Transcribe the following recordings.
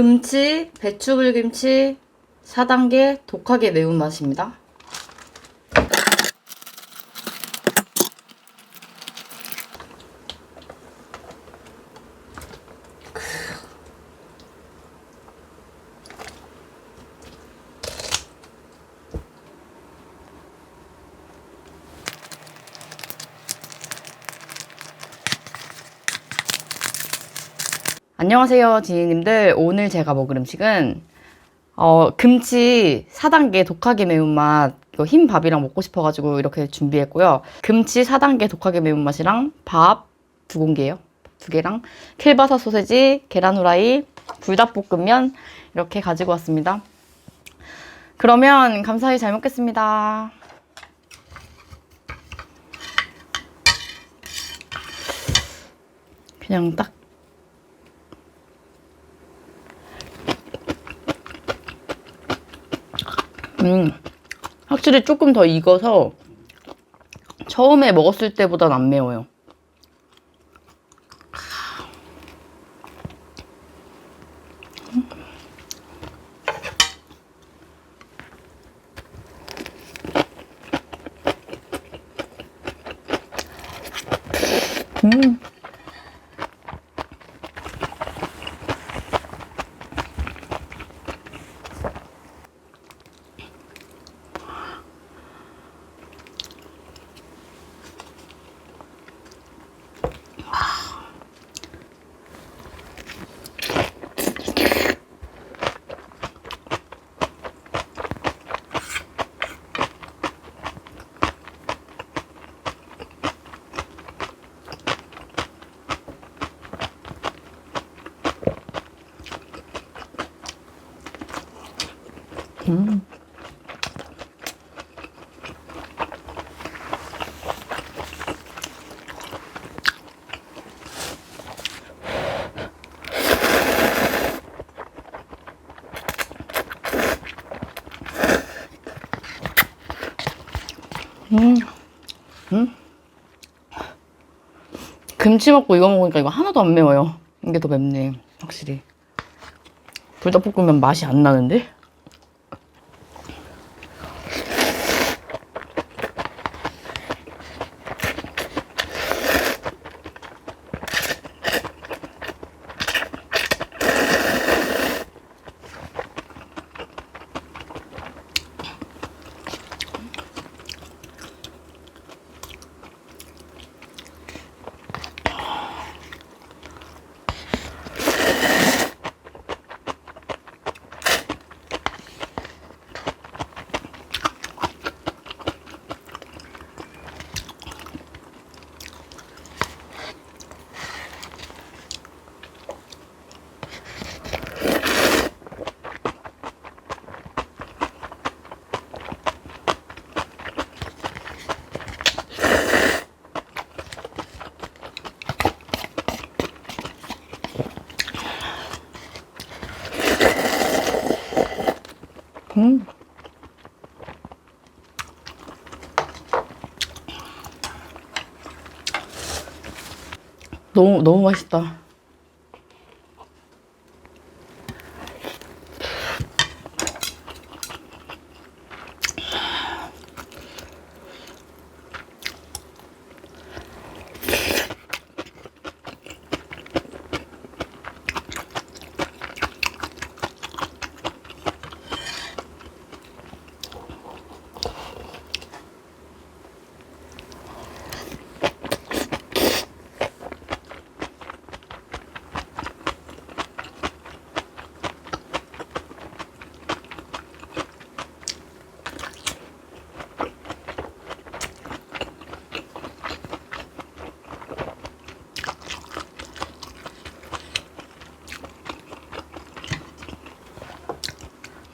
금치, 배추불김치 4단계 독하게 매운맛입니다. 안녕하세요, 지니님들. 오늘 제가 먹을 음식은 어, 금치 4단계 독하게 매운맛 흰 밥이랑 먹고 싶어가지고 이렇게 준비했고요. 금치 4단계 독하게 매운맛이랑 밥 두 공기예요. 두 개랑 킬바사 소세지, 계란 후라이, 불닭볶음면 이렇게 가지고 왔습니다. 그러면 감사히 잘 먹겠습니다. 그냥 딱 음, 확실히 조금 더 익어서 처음에 먹었을 때보단 안 매워요. 음. 음. 음. 김치 먹고 이거 먹으니까 이거 하나도 안 매워요. 이게 더 맵네, 확실히. 불닭볶음면 맛이 안 나는데? 너무 너무 맛있다.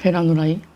계란 후라이.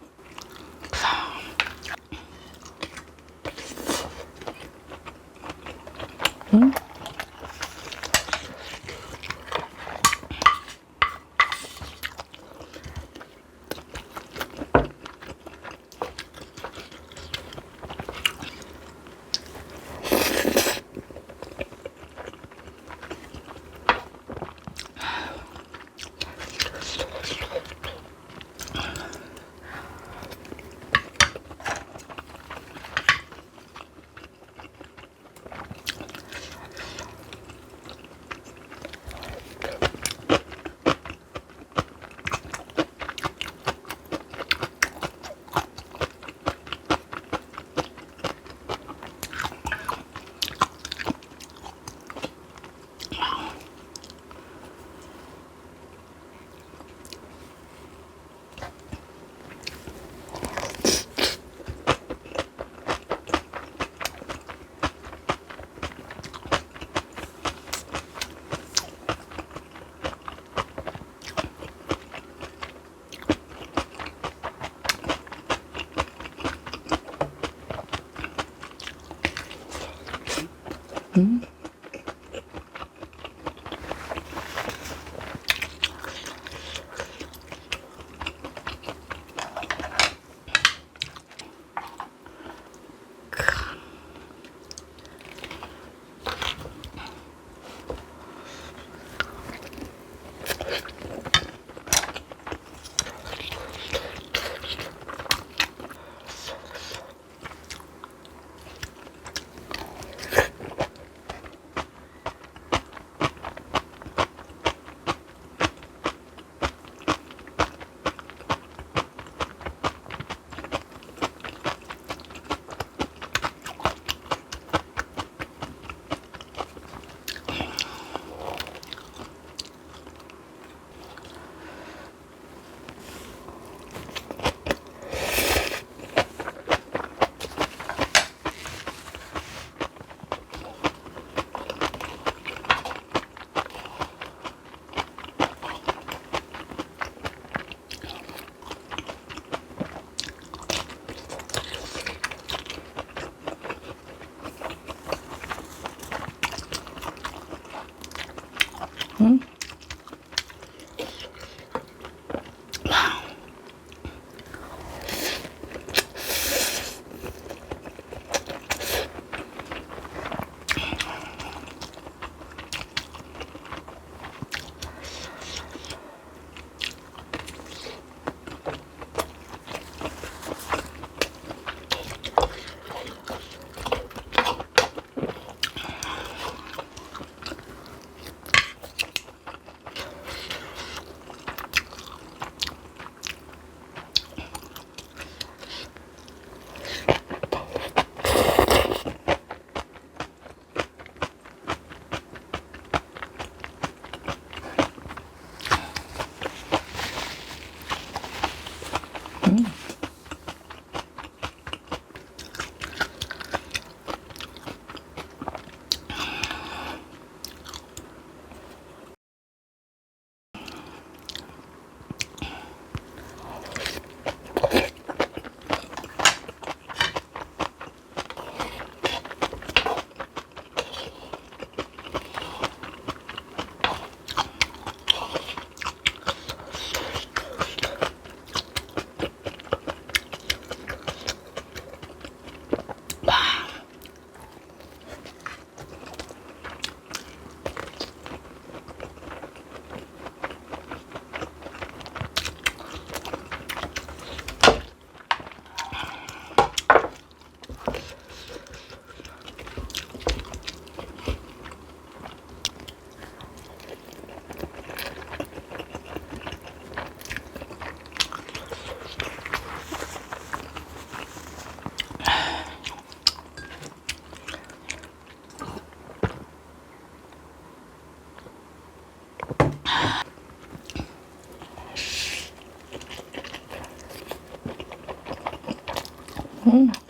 Mm.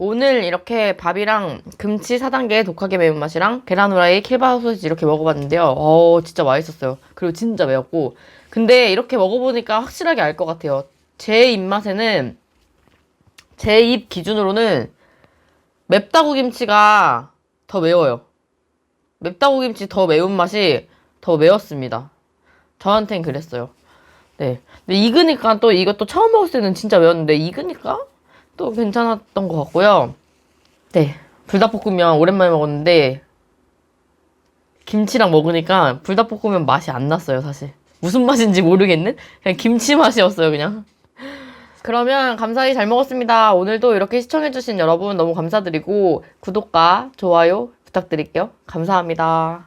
오늘 이렇게 밥이랑 금치 4단계 독하게 매운맛이랑 계란 후라이 킬바 소시지 이렇게 먹어봤는데요. 어 진짜 맛있었어요. 그리고 진짜 매웠고 근데 이렇게 먹어보니까 확실하게 알 것 같아요. 제 입맛에는 제 입 기준으로는 맵다고 김치가 더 매워요. 맵다고 김치 더 매운맛이 더 매웠습니다. 저한텐 그랬어요. 네. 근데 익으니까 또 이것도 처음 먹을 때는 진짜 매웠는데 익으니까 또 괜찮았던 것 같고요. 네. 불닭볶음면 오랜만에 먹었는데 김치랑 먹으니까 불닭볶음면 맛이 안 났어요, 사실. 무슨 맛인지 모르겠는 그냥 김치 맛이었어요 그냥. 그러면 감사히 잘 먹었습니다. 오늘도 이렇게 시청해주신 여러분 너무 감사드리고 구독과 좋아요 부탁드릴게요. 감사합니다.